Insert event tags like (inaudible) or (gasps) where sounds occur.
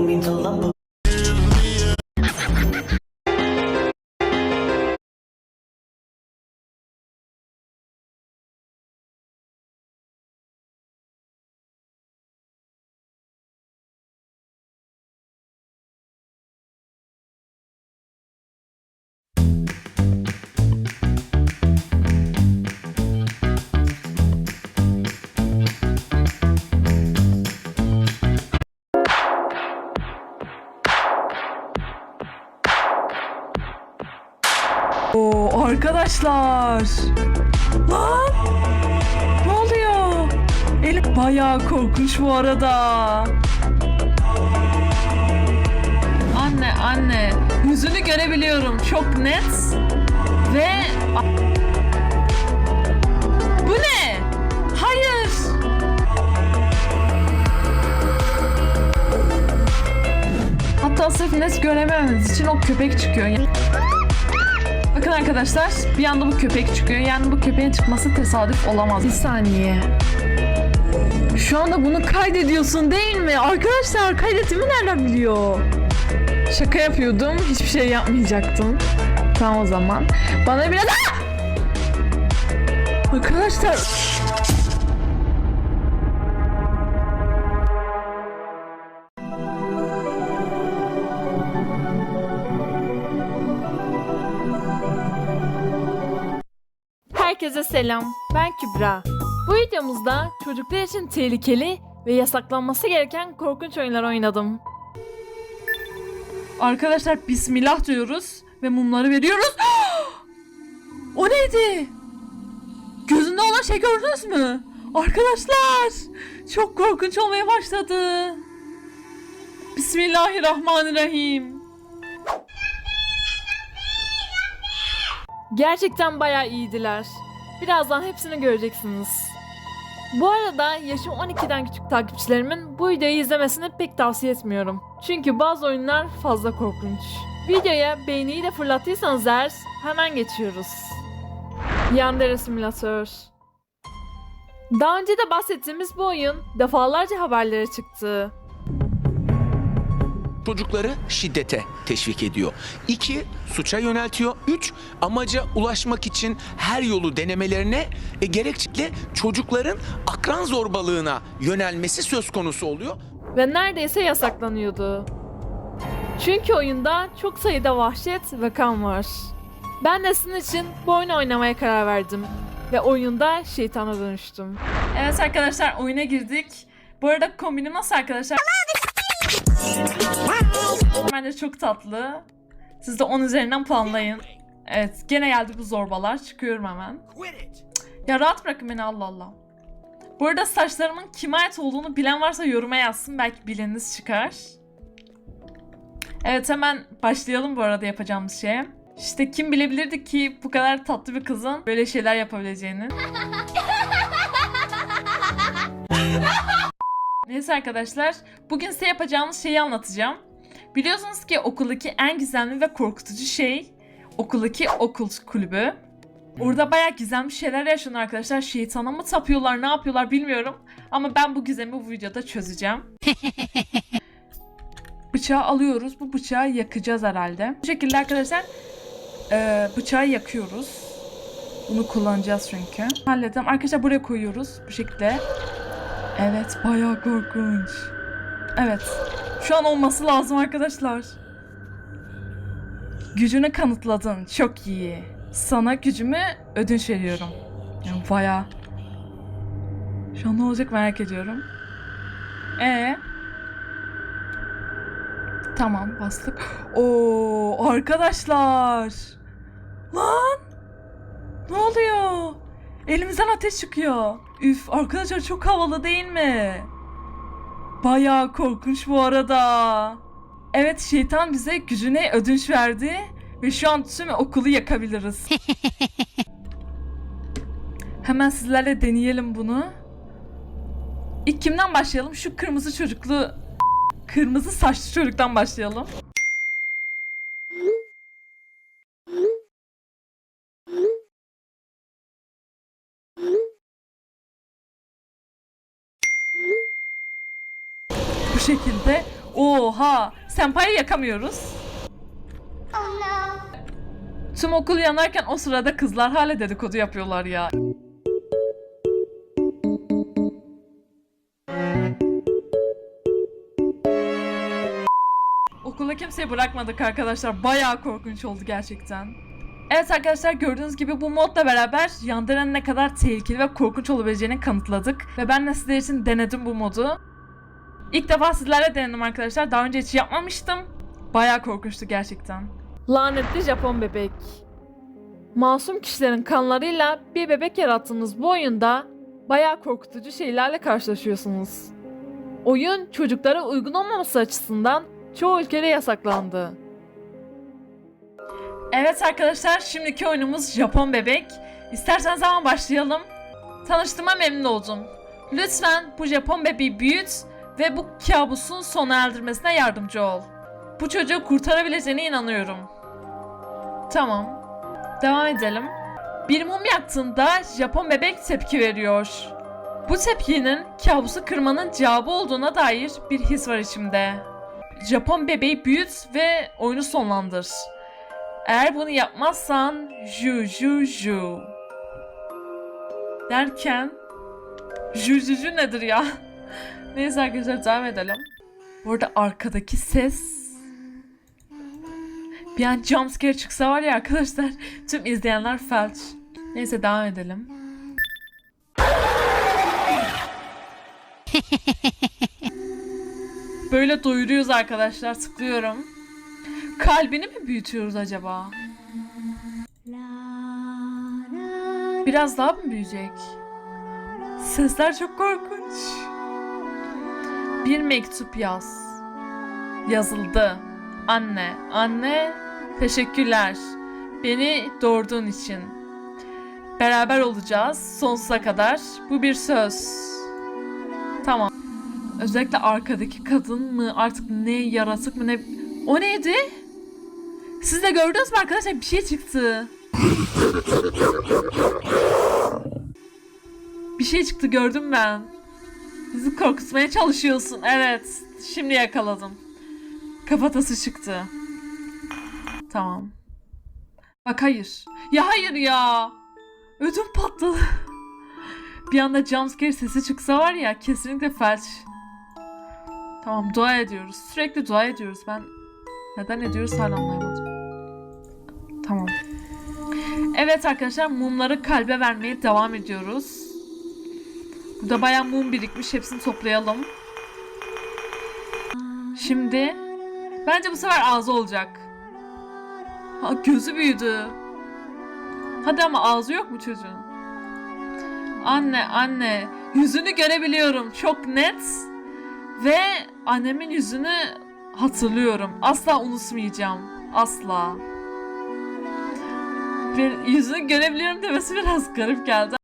don't mean to lump Oo arkadaşlar. Lan! Ne oluyor? Elim bayağı korkunç bu arada. Anne anne yüzünü görebiliyorum çok net ve bu ne? Hayır. Hatta sırf net göremememiz için o köpek çıkıyor. Bakın arkadaşlar bir anda bu köpek çıkıyor. Yani bu köpeğin çıkması tesadüf olamaz. Bir saniye. Şu anda bunu kaydediyorsun değil mi? Arkadaşlar kaydettiğimi nereden biliyor? Şaka yapıyordum. Hiçbir şey yapmayacaktım. Tamam o zaman. Bana biraz... Aa! Arkadaşlar... Herkese selam. Ben Kübra. Bu videomuzda çocuklar için tehlikeli ve yasaklanması gereken korkunç oyunlar oynadım. Arkadaşlar bismillah diyoruz ve mumları veriyoruz. (gasps) o neydi? Gözünde olan şey gördünüz mü? Arkadaşlar çok korkunç olmaya başladı. Bismillahirrahmanirrahim. Gerçekten bayağı iyiydiler. Birazdan hepsini göreceksiniz. Bu arada yaşım 12'den küçük takipçilerimin bu videoyu izlemesini pek tavsiye etmiyorum. Çünkü bazı oyunlar fazla korkunç. Videoya beğeniyi de fırlattıysanız eğer hemen geçiyoruz. Yandere Simülatör Daha önce de bahsettiğimiz bu oyun defalarca haberlere çıktı. Çocukları şiddete teşvik ediyor. İki, suça yöneltiyor. Üç, amaca ulaşmak için her yolu denemelerine e, gerekçe çocukların akran zorbalığına yönelmesi söz konusu oluyor. ve neredeyse yasaklanıyordu. Çünkü oyunda çok sayıda vahşet ve kan var. Ben de sizin için bu oyunu oynamaya karar verdim ve oyunda şeytana dönüştüm. Evet arkadaşlar oyuna girdik. Bu arada kombinim nasıl arkadaşlar? Bence çok tatlı. Siz de 10 üzerinden puanlayın. Evet gene geldi bu zorbalar. Çıkıyorum hemen. Ya rahat bırakın beni Allah Allah. Bu arada saçlarımın kime ait olduğunu bilen varsa yoruma yazsın. Belki bileniniz çıkar. Evet hemen başlayalım bu arada yapacağımız şeye. İşte kim bilebilirdi ki bu kadar tatlı bir kızın böyle şeyler yapabileceğini. (laughs) Neyse arkadaşlar, bugün size yapacağımız şeyi anlatacağım. Biliyorsunuz ki okuldaki en gizemli ve korkutucu şey okuldaki okul kulübü. Orada bayağı gizemli şeyler yaşanıyor arkadaşlar. Şeytana mı tapıyorlar, ne yapıyorlar bilmiyorum. Ama ben bu gizemi bu videoda çözeceğim. (laughs) bıçağı alıyoruz. Bu bıçağı yakacağız herhalde. Bu şekilde arkadaşlar e, bıçağı yakıyoruz. Bunu kullanacağız çünkü. Halledelim. Arkadaşlar buraya koyuyoruz. Bu şekilde. Evet bayağı korkunç. Evet. Şu an olması lazım arkadaşlar. Gücünü kanıtladın. Çok iyi. Sana gücümü ödünç veriyorum. Yani bayağı. Şu an ne olacak merak ediyorum. Ee. Tamam bastık. Oo arkadaşlar. Lan. Ne oluyor? Elimizden ateş çıkıyor. Üf arkadaşlar çok havalı değil mi? Bayağı korkunç bu arada. Evet şeytan bize gücüne ödünç verdi ve şu an tüm okulu yakabiliriz. (laughs) Hemen sizlerle deneyelim bunu. İlk kimden başlayalım? Şu kırmızı çocuklu kırmızı saçlı çocuktan başlayalım. Bu şekilde. Oha! Senpai'yi yakamıyoruz. Tüm okul yanarken o sırada kızlar hala dedikodu yapıyorlar ya. Okula kimseyi bırakmadık arkadaşlar. Bayağı korkunç oldu gerçekten. Evet arkadaşlar gördüğünüz gibi bu modla beraber Yandere'nin ne kadar tehlikeli ve korkunç olabileceğini kanıtladık. Ve ben de sizler için denedim bu modu. İlk defa sizlerle denedim arkadaşlar. Daha önce hiç yapmamıştım. Bayağı korkunçtu gerçekten. Lanetli Japon bebek. Masum kişilerin kanlarıyla bir bebek yarattığınız bu oyunda bayağı korkutucu şeylerle karşılaşıyorsunuz. Oyun çocuklara uygun olmaması açısından çoğu ülkede yasaklandı. Evet arkadaşlar şimdiki oyunumuz Japon bebek. İsterseniz hemen başlayalım. Tanıştığıma memnun oldum. Lütfen bu Japon bebeği büyüt ve bu kabusun sona erdirmesine yardımcı ol. Bu çocuğu kurtarabileceğine inanıyorum. Tamam. Devam edelim. Bir mum yaktığında Japon bebek tepki veriyor. Bu tepkinin kabusu kırmanın cevabı olduğuna dair bir his var içimde. Japon bebeği büyüt ve oyunu sonlandır. Eğer bunu yapmazsan ju ju ju. Derken ju ju ju nedir ya? Neyse arkadaşlar devam edelim. Bu arada arkadaki ses bir an jumpscare çıksa var ya arkadaşlar tüm izleyenler felç. Neyse devam edelim. Böyle doyuruyoruz arkadaşlar tıklıyorum. Kalbini mi büyütüyoruz acaba? Biraz daha mı büyüyecek? Sesler çok korkunç. Bir mektup yaz. Yazıldı. Anne, anne, teşekkürler. Beni doğurduğun için. Beraber olacağız sonsuza kadar. Bu bir söz. Tamam. Özellikle arkadaki kadın mı artık ne yaratık mı ne... O neydi? Siz de gördünüz mü arkadaşlar bir şey çıktı. bir şey çıktı gördüm ben. Bizi korkutmaya çalışıyorsun. Evet. Şimdi yakaladım. Kafatası çıktı. Tamam. Bak hayır. Ya hayır ya. Ödüm patladı. Bir anda jumpscare sesi çıksa var ya kesinlikle felç. Tamam dua ediyoruz. Sürekli dua ediyoruz. Ben neden ediyoruz hala anlayamadım. Tamam. Evet arkadaşlar mumları kalbe vermeye devam ediyoruz. Burada bayağı mum birikmiş. Hepsini toplayalım. Şimdi bence bu sefer ağzı olacak. Ha, gözü büyüdü. Hadi ama ağzı yok mu çocuğun? Anne anne yüzünü görebiliyorum çok net ve annemin yüzünü hatırlıyorum. Asla unutmayacağım. Asla. Bir yüzünü görebiliyorum demesi biraz garip geldi